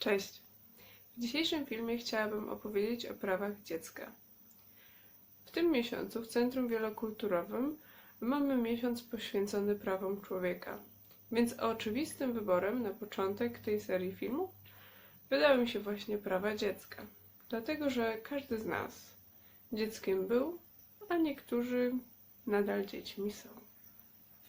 Cześć. W dzisiejszym filmie chciałabym opowiedzieć o prawach dziecka. W tym miesiącu w Centrum Wielokulturowym mamy miesiąc poświęcony prawom człowieka. Więc oczywistym wyborem na początek tej serii filmów wydały mi się właśnie prawa dziecka. Dlatego, że każdy z nas dzieckiem był, a niektórzy nadal dziećmi są.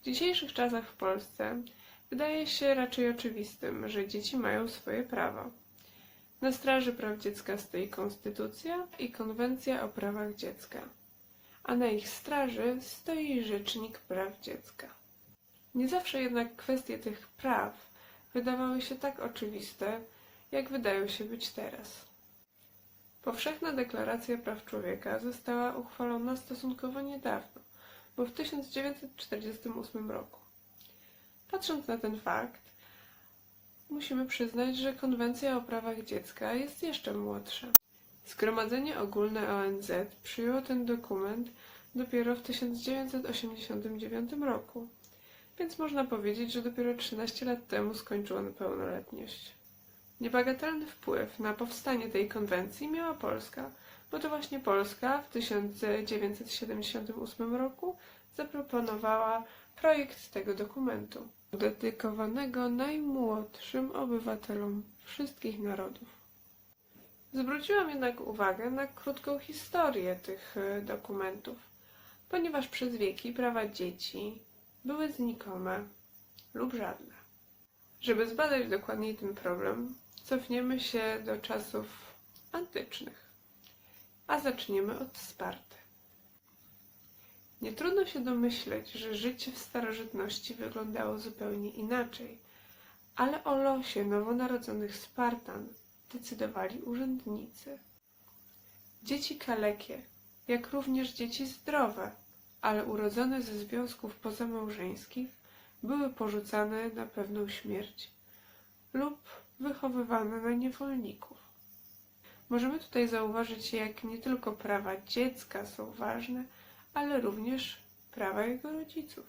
W dzisiejszych czasach w Polsce wydaje się raczej oczywistym, że dzieci mają swoje prawa. Na straży praw dziecka stoi Konstytucja i Konwencja o prawach dziecka, a na ich straży stoi Rzecznik Praw Dziecka. Nie zawsze jednak kwestie tych praw wydawały się tak oczywiste, jak wydają się być teraz. Powszechna Deklaracja Praw Człowieka została uchwalona stosunkowo niedawno, bo w 1948 roku. Patrząc na ten fakt, musimy przyznać, że Konwencja o prawach dziecka jest jeszcze młodsza. Zgromadzenie Ogólne ONZ przyjęło ten dokument dopiero w 1989 roku, więc można powiedzieć, że dopiero 13 lat temu skończyło on pełnoletność. Niebagatelny wpływ na powstanie tej konwencji miała Polska, bo to właśnie Polska w 1978 roku zaproponowała projekt tego dokumentu, dedykowanego najmłodszym obywatelom wszystkich narodów. Zwróciłam jednak uwagę na krótką historię tych e, dokumentów, ponieważ przez wieki prawa dzieci były znikome lub żadne. Żeby zbadać dokładniej ten problem, cofniemy się do czasów antycznych, a zaczniemy od Sparty. Nie trudno się domyśleć, że życie w starożytności wyglądało zupełnie inaczej, ale o losie nowonarodzonych Spartan decydowali urzędnicy. Dzieci kalekie, jak również dzieci zdrowe, ale urodzone ze związków pozamałżeńskich, były porzucane na pewną śmierć lub wychowywane na niewolników. Możemy tutaj zauważyć, jak nie tylko prawa dziecka są ważne, ale również prawa jego rodziców.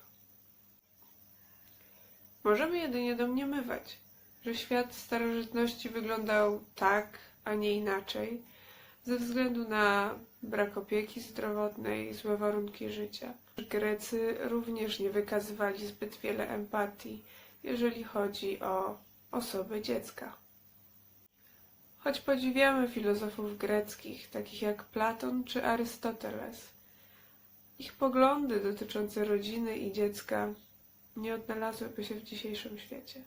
Możemy jedynie domniemywać, że świat starożytności wyglądał tak, a nie inaczej, ze względu na brak opieki zdrowotnej i złe warunki życia. Grecy również nie wykazywali zbyt wiele empatii, jeżeli chodzi o osoby dziecka. Choć podziwiamy filozofów greckich, takich jak Platon czy Arystoteles, ich poglądy dotyczące rodziny i dziecka nie odnalazłyby się w dzisiejszym świecie.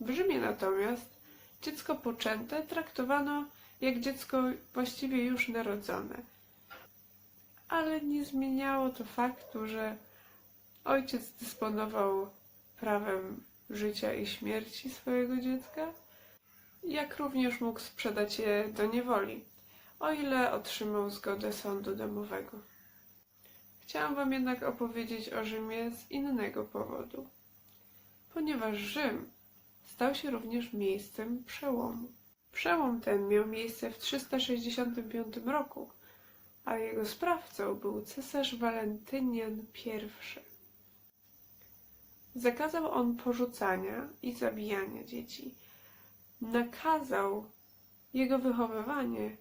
W Rzymie natomiast dziecko poczęte traktowano jak dziecko właściwie już narodzone. Ale nie zmieniało to faktu, że ojciec dysponował prawem życia i śmierci swojego dziecka, jak również mógł sprzedać je do niewoli, o ile otrzymał zgodę sądu domowego. Chciałam Wam jednak opowiedzieć o Rzymie z innego powodu, ponieważ Rzym stał się również miejscem przełomu. Przełom ten miał miejsce w 365 roku, a jego sprawcą był cesarz Walentynian I. Zakazał on porzucania i zabijania dzieci. Nakazał jego wychowywanie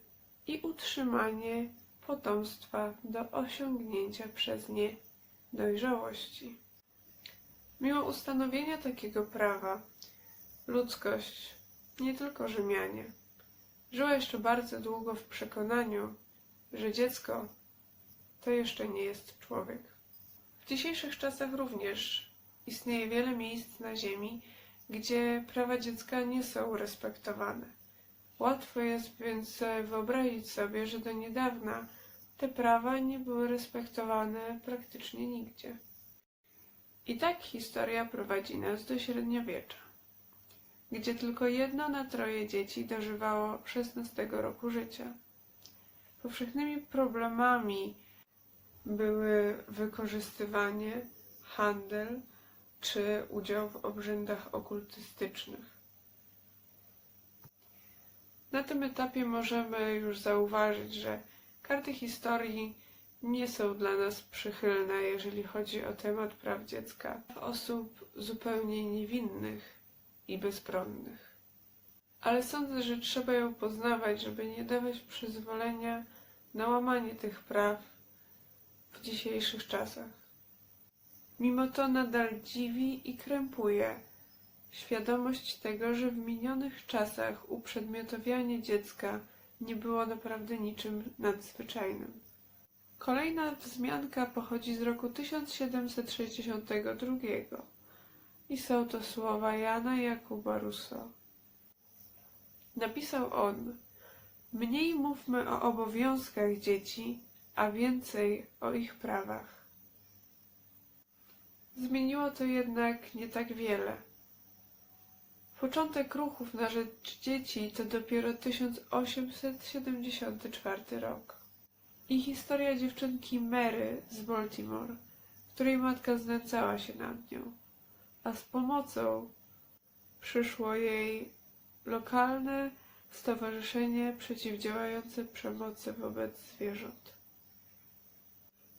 i utrzymanie potomstwa do osiągnięcia przez nie dojrzałości. Mimo ustanowienia takiego prawa, ludzkość, nie tylko Rzymianie, żyła jeszcze bardzo długo w przekonaniu, że dziecko to jeszcze nie jest człowiek. W dzisiejszych czasach również istnieje wiele miejsc na Ziemi, gdzie prawa dziecka nie są respektowane. Łatwo jest więc wyobrazić sobie, że do niedawna te prawa nie były respektowane praktycznie nigdzie. I tak historia prowadzi nas do średniowiecza, gdzie tylko jedno na troje dzieci dożywało 16 roku życia. Powszechnymi problemami były wykorzystywanie, handel czy udział w obrzędach okultystycznych. Na tym etapie możemy już zauważyć, że karty historii nie są dla nas przychylne, jeżeli chodzi o temat praw dziecka, osób zupełnie niewinnych i bezbronnych. ale sądzę, że trzeba ją poznawać, żeby nie dawać przyzwolenia na łamanie tych praw w dzisiejszych czasach. Mimo to nadal dziwi i krępuje świadomość tego, że w minionych czasach uprzedmiotowianie dziecka nie było naprawdę niczym nadzwyczajnym. Kolejna wzmianka pochodzi z roku 1762 i są to słowa Jana Jakuba Rousseau. Napisał on: Mniej mówmy o obowiązkach dzieci, a więcej o ich prawach. Zmieniło to jednak nie tak wiele. Początek ruchów na rzecz dzieci to dopiero 1874 rok. I historia dziewczynki Mary z Baltimore, której matka znęcała się nad nią, a z pomocą przyszło jej lokalne stowarzyszenie przeciwdziałające przemocy wobec zwierząt.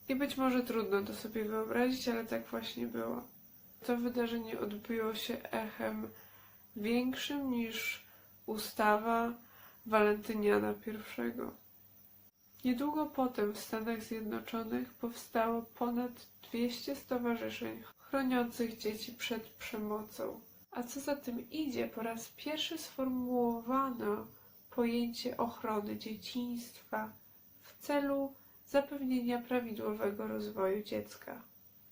I być może trudno to sobie wyobrazić, ale tak właśnie było. To wydarzenie odbiło się echem większym niż ustawa Walentyniana I. Niedługo potem w Stanach Zjednoczonych powstało ponad 200 stowarzyszeń chroniących dzieci przed przemocą. A co za tym idzie, po raz pierwszy sformułowano pojęcie ochrony dzieciństwa w celu zapewnienia prawidłowego rozwoju dziecka.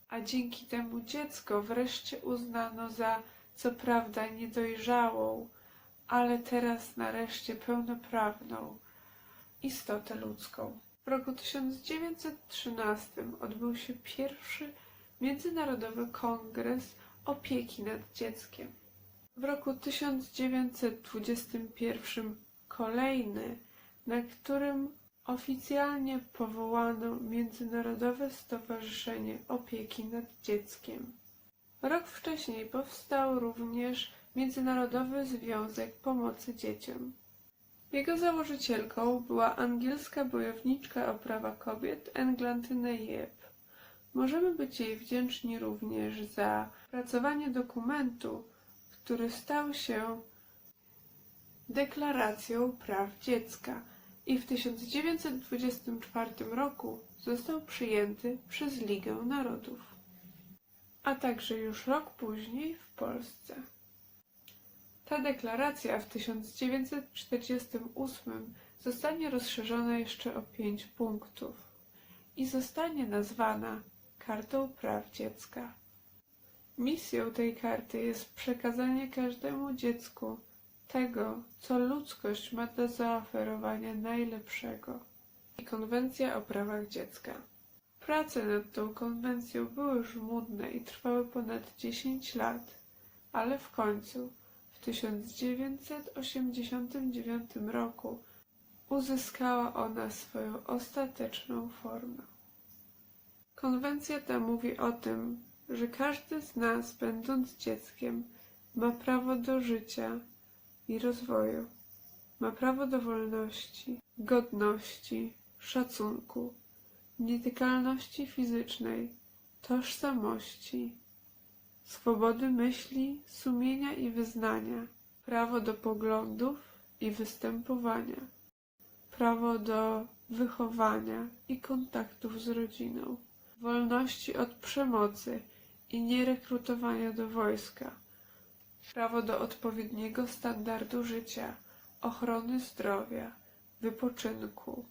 A dzięki temu dziecko wreszcie uznano za co prawda niedojrzałą, ale teraz nareszcie pełnoprawną istotę ludzką. W roku 1913 odbył się pierwszy Międzynarodowy Kongres Opieki nad Dzieckiem. W roku 1921 kolejny, na którym oficjalnie powołano Międzynarodowe Stowarzyszenie Opieki nad Dzieckiem. Rok wcześniej powstał również Międzynarodowy Związek Pomocy Dzieciom. Jego założycielką była angielska bojowniczka o prawa kobiet Englantyna Jeb. Możemy być jej wdzięczni również za pracowanie dokumentu, który stał się Deklaracją Praw Dziecka i w 1924 roku został przyjęty przez Ligę Narodów, a także już rok później w Polsce. Ta deklaracja w 1948 zostanie rozszerzona jeszcze o pięć punktów i zostanie nazwana Kartą Praw Dziecka. Misją tej karty jest przekazanie każdemu dziecku tego, co ludzkość ma do zaoferowania najlepszego. I Konwencja o prawach dziecka. Prace nad tą konwencją były żmudne i trwały ponad 10 lat, ale w końcu w 1989 roku uzyskała ona swoją ostateczną formę. Konwencja ta mówi o tym, że każdy z nas, będąc dzieckiem, ma prawo do życia i rozwoju, ma prawo do wolności, godności, szacunku, nietykalności fizycznej, tożsamości, swobody myśli, sumienia i wyznania, prawo do poglądów i występowania, prawo do wychowania i kontaktów z rodziną, wolności od przemocy i nierekrutowania do wojska, prawo do odpowiedniego standardu życia, ochrony zdrowia, wypoczynku,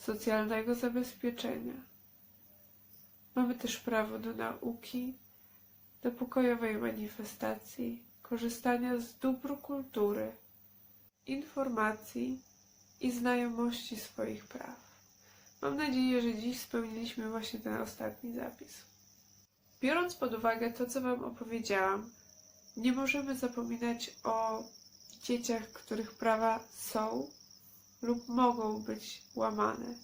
socjalnego zabezpieczenia. Mamy też prawo do nauki, do pokojowej manifestacji, korzystania z dóbr kultury, informacji i znajomości swoich praw. Mam nadzieję, że dziś spełniliśmy właśnie ten ostatni zapis. Biorąc pod uwagę to, co Wam opowiedziałam, nie możemy zapominać o dzieciach, których prawa są lub mogą być łamane.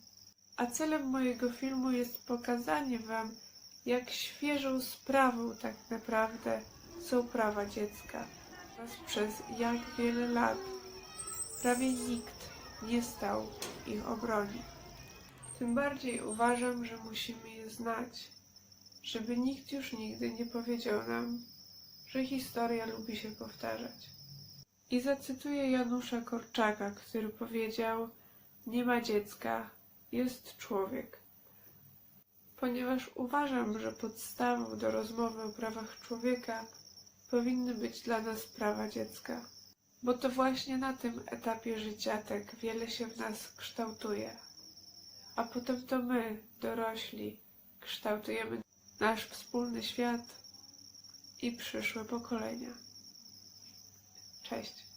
A celem mojego filmu jest pokazanie Wam, jak świeżą sprawą tak naprawdę są prawa dziecka przez jak wiele lat prawie nikt nie stał ich obroni. Tym bardziej uważam, że musimy je znać, żeby nikt już nigdy nie powiedział nam, że historia lubi się powtarzać. I zacytuję Janusza Korczaka, który powiedział: Nie ma dziecka, jest człowiek. Ponieważ uważam, że podstawą do rozmowy o prawach człowieka powinny być dla nas prawa dziecka. Bo to właśnie na tym etapie życia tak wiele się w nas kształtuje. A potem to my, dorośli, kształtujemy nasz wspólny świat i przyszłe pokolenia. Cześć.